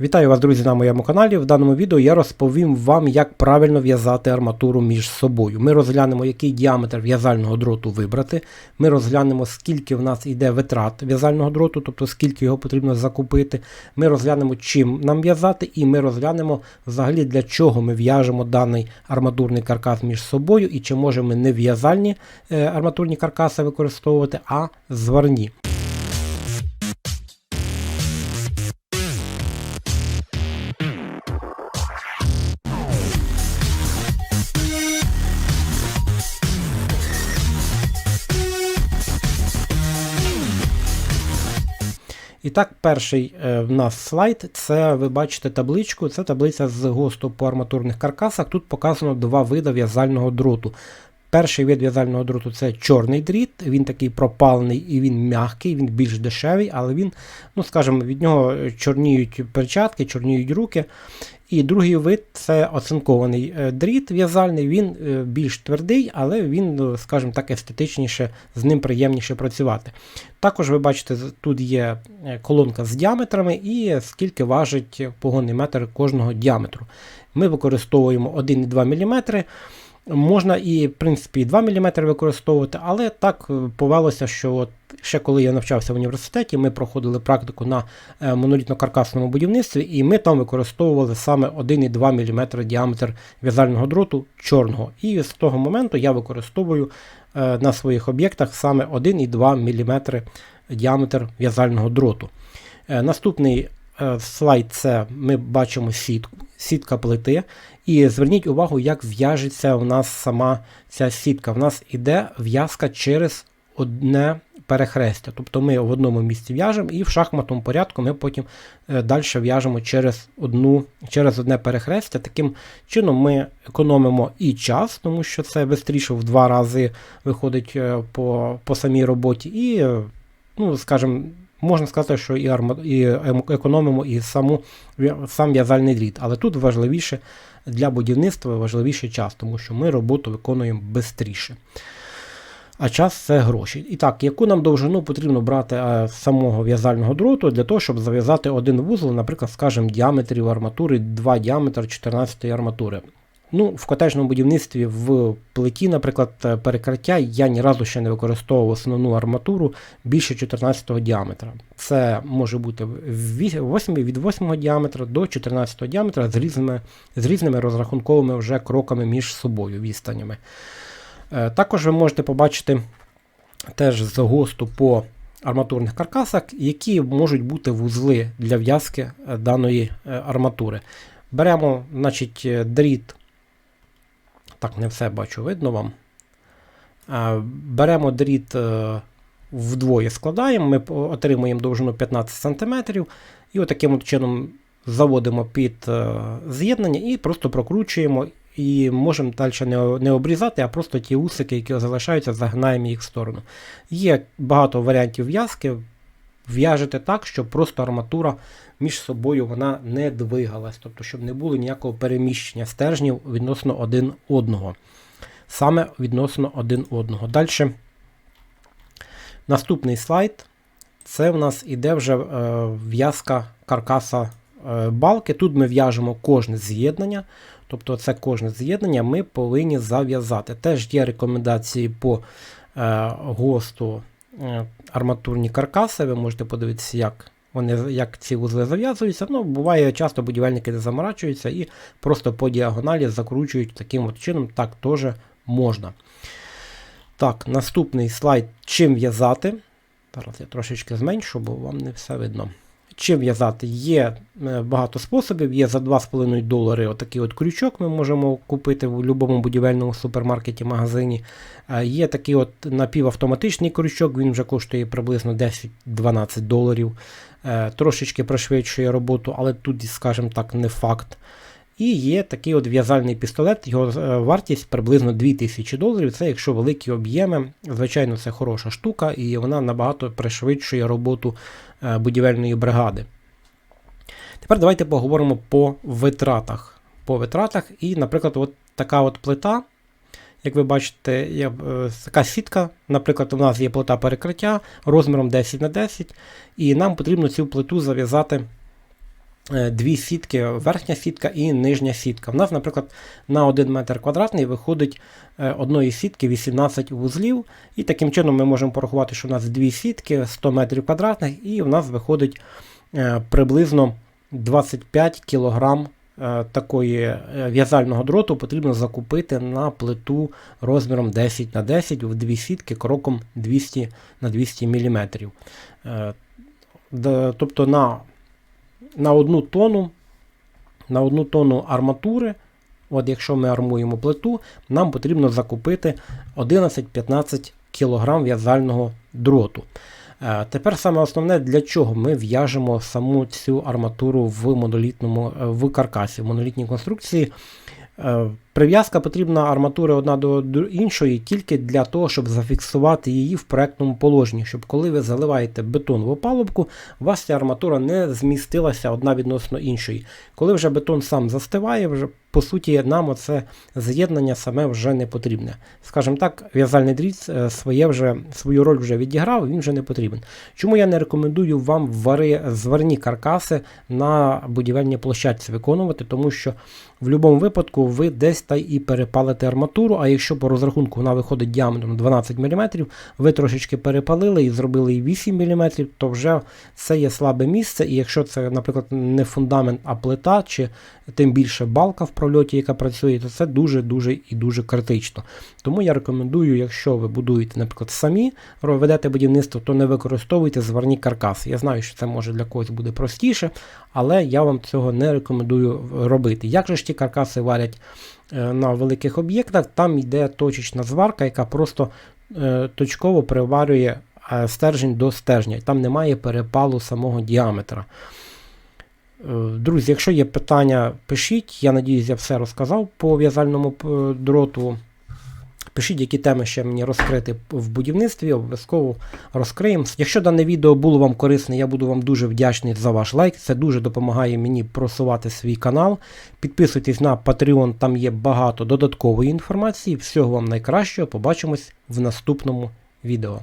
Вітаю вас, друзі, на моєму каналі. В даному відео я розповім вам, як правильно в'язати арматуру між собою. Ми розглянемо, який діаметр в'язального дроту вибрати. Ми розглянемо, скільки в нас йде витрат в'язального дроту, тобто скільки його потрібно закупити. Ми розглянемо, чим нам в'язати, і ми розглянемо взагалі для чого ми в'яжемо даний арматурний каркас між собою, і чи можемо не в'язальні е, арматурні каркаси використовувати, а зварні. І так, перший е, в нас слайд це ви бачите табличку, це таблиця з ГОСТу по арматурних каркасах. Тут показано два види в'язального дроту. Перший вид в'язального дроту це чорний дріт, він такий пропалений і він м'який, він більш дешевий, але він, ну скажімо, від нього чорніють перчатки, чорніють руки. І другий вид це оцинкований е, дріт в'язальний, він е, більш твердий, але він, е, скажімо так, естетичніше, з ним приємніше працювати. Також ви бачите, тут є колонка з діаметрами і скільки важить погонний метр кожного діаметру. Ми використовуємо 1,2 мм. Можна і, в принципі, 2 мм використовувати, але так е, повелося, що от ще коли я навчався в університеті, ми проходили практику на е, монолітно-каркасному будівництві, і ми там використовували саме 1,2 мм діаметр в'язального дроту чорного. І з того моменту я використовую е, на своїх об'єктах саме 1,2 мм діаметр в'язального дроту. Наступний слайд це ми бачимо сітку, сітка плити. І зверніть увагу, як в'яжеться у нас сама ця сітка. У нас іде в'язка через одне перехрестя. Тобто ми в одному місці в'яжемо і в шахматному порядку ми потім е, далі в'яжемо через одну, через одне перехрестя. Таким чином ми економимо і час, тому що це швидше в два рази виходить е, по по самій роботі. І, е, ну, скажімо, Можна сказати, що і арма, і економимо і саму, сам в'язальний дріт, але тут важливіше для будівництва важливіший час, тому що ми роботу виконуємо швидше. А час це гроші. І так, яку нам довжину потрібно брати е, самого в'язального дроту для того, щоб зав'язати один вузол, наприклад, скажімо, діаметрів арматури, 2 діаметр 14 арматури. Ну, В котежному будівництві в плиті, наприклад, е, перекриття я ні разу ще не використовував основну арматуру більше 14 діаметра. Це може бути 8, від 8 діаметра до 14 діаметра з різними з різними розрахунковими вже кроками між собою, відстанями. Е, також ви можете побачити теж з ГОСТу по арматурних каркасах, які можуть бути вузли для в'язки е, даної арматури. Беремо значить, дріт так, не все бачу, видно вам. Беремо дріт е, вдвоє складаємо, ми отримуємо довжину 15 см. І отаким чином заводимо під е, з'єднання і просто прокручуємо. І можемо далі не обрізати, а просто ті усики, які залишаються, загинаємо їх в сторону. Є багато варіантів в'язки. В'яжете так, щоб просто арматура між собою вона не двигалась, тобто, щоб не було ніякого переміщення стержнів відносно один одного. Саме відносно один одного. Далі наступний слайд. Це в нас іде вже е, в'язка каркаса е, балки. Тут ми в'яжемо кожне з'єднання. Тобто це кожне з'єднання ми повинні зав'язати. Теж є рекомендації по е, ГОСТу арматурні каркаси. Ви можете подивитися, як вони як ці вузли зав'язуються. Ну, Буває, часто будівельники не заморачуються і просто по діагоналі закручують таким от чином, так теж можна. Так, наступний слайд, чим в'язати. Зараз я трошечки зменшу, бо вам не все видно. Чим в'язати? Є е, багато способів, є за 2,5 долари отакий от крючок ми можемо купити в будь-якому будівельному супермаркеті магазині. Е, є такий от напівавтоматичний крючок, він вже коштує приблизно 10-12 доларів. Е, трошечки пришвидшує роботу, але тут, скажімо так, не факт. І є такий от в'язальний пістолет, його е, вартість приблизно 2000 доларів. Це якщо великі об'єми. Звичайно, це хороша штука, і вона набагато пришвидшує роботу е, будівельної бригади. Тепер давайте поговоримо по витратах. По витратах, І, наприклад, от така от плита. Як ви бачите, є е, така сітка, наприклад, у нас є плита перекриття розміром 10 на 10 і нам потрібно цю плиту зав'язати дві сітки, верхня сітка і нижня сітка. У нас, наприклад, на 1 метр квадратний виходить е, одної сітки 18 вузлів, і таким чином ми можемо порахувати, що у нас дві сітки 100 метрів квадратних, і у нас виходить е, приблизно 25 кг е, такої е, в'язального дроту потрібно закупити на плиту розміром 10 на 10 в дві сітки кроком 200 на 200 мм. Е, Тобто на, на одну тонну на одну тонну арматури, от якщо ми армуємо плиту, нам потрібно закупити 11-15 кг в'язального дроту. Е, Тепер саме основне, для чого ми в'яжемо саму цю арматуру в монолітному е, в каркасі, в монолітній конструкції. Е, Прив'язка потрібна арматури одна до іншої тільки для того, щоб зафіксувати її в проектному положенні, щоб коли ви заливаєте бетон в опалубку, у вас ця арматура не змістилася одна відносно іншої. Коли вже бетон сам застиває, вже по суті нам оце з'єднання саме вже не потрібне. Скажімо так, в'язальний дріт е, своє вже, свою роль вже відіграв, він вже не потрібен. Чому я не рекомендую вам вари, зварні каркаси на будівельній площадці виконувати, тому що в будь-якому випадку ви десь та і перепалите арматуру, а якщо по розрахунку вона виходить діаметром 12 мм, ви трошечки перепалили і зробили і 8 мм, то вже це є слабе місце. І якщо це, наприклад, не фундамент, а плита, чи тим більше балка в прольоті, яка працює, то це дуже-дуже і дуже критично. Тому я рекомендую, якщо ви будуєте, наприклад, самі ведете будівництво, то не використовуйте зварні каркаси. Я знаю, що це може для когось буде простіше, але я вам цього не рекомендую робити. Як же ж ті каркаси варять е, на великих об'єктах, там йде точечна зварка, яка просто е, точково приварює е, стержень до стержня. Там немає перепалу самого діаметра. Е, Друзі, якщо є питання, пишіть. Я надіюсь, я все розказав по в'язальному е, дроту. Пишіть, які теми ще мені розкрити в будівництві, обов'язково розкриємо. Якщо дане відео було вам корисне, я буду вам дуже вдячний за ваш лайк. Це дуже допомагає мені просувати свій канал. Підписуйтесь на Patreon, там є багато додаткової інформації. Всього вам найкращого. Побачимось в наступному відео.